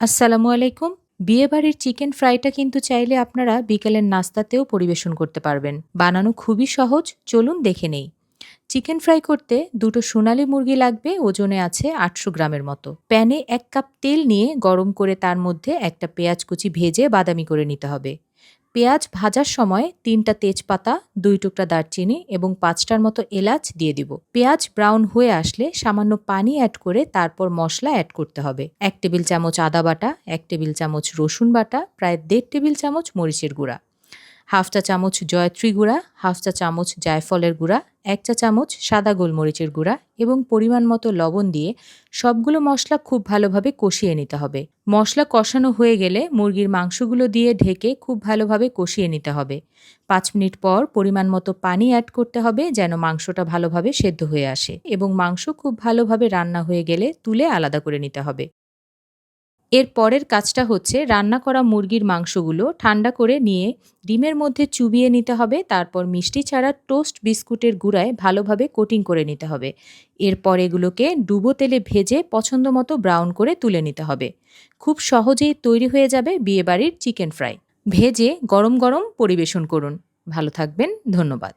আসসালামু আলাইকুম। বিয়েবাড়ির চিকেন ফ্রাইটা কিন্তু চাইলে আপনারা বিকেলের নাস্তাতেও পরিবেশন করতে পারবেন। বানানো খুবই সহজ, চলুন দেখে নেই। চিকেন ফ্রাই করতে দুটো সোনালি মুরগি লাগবে, ওজনে আছে আটশো গ্রামের মতো। প্যানে এক কাপ তেল নিয়ে গরম করে তার মধ্যে একটা পেঁয়াজ কুচি ভেজে বাদামি করে নিতে হবে। পেঁয়াজ ভাজার সময় তিনটা তেজপাতা, দুই টুকরা দারচিনি এবং পাঁচটার মতো এলাচ দিয়ে দিব। পেঁয়াজ ব্রাউন হয়ে আসলে সামান্য পানি অ্যাড করে তারপর মশলা অ্যাড করতে হবে। এক টেবিল চামচ আদা বাটা, এক টেবিল চামচ রসুন বাটা, প্রায় দেড় টেবিল চামচ মরিচের গুঁড়া। হাফ চা চামচ জয়ত্রী গুঁড়া, হাফ চা চামচ জায়ফলের গুঁড়া, এক চা চামচ সাদা গোলমরিচের গুঁড়া এবং পরিমাণ মতো লবণ দিয়ে সবগুলো মশলা খুব ভালোভাবে কষিয়ে নিতে হবে। মশলা কষানো হয়ে গেলে মুরগির মাংসগুলো দিয়ে ঢেকে খুব ভালোভাবে কষিয়ে নিতে হবে। পাঁচ মিনিট পর পরিমাণ মতো পানি অ্যাড করতে হবে যেন মাংসটা ভালোভাবে সেদ্ধ হয়ে আসে এবং মাংস খুব ভালোভাবে রান্না হয়ে গেলে তুলে আলাদা করে নিতে হবে। এর পরের কাজটা হচ্ছে রান্না করা মুরগির মাংসগুলো ঠান্ডা করে নিয়ে ডিমের মধ্যে চুবিয়ে নিতে হবে, তারপর মিষ্টি ছাড়া টোস্ট বিস্কুটের গুঁড়ায় ভালোভাবে কোটিং করে নিতে হবে। এরপর এগুলোকে ডুবো তেলে ভেজে পছন্দ মতো ব্রাউন করে তুলে নিতে হবে। খুব সহজেই তৈরি হয়ে যাবে বিয়েবাড়ির চিকেন ফ্রাই। ভেজে গরম গরম পরিবেশন করুন। ভালো থাকবেন, ধন্যবাদ।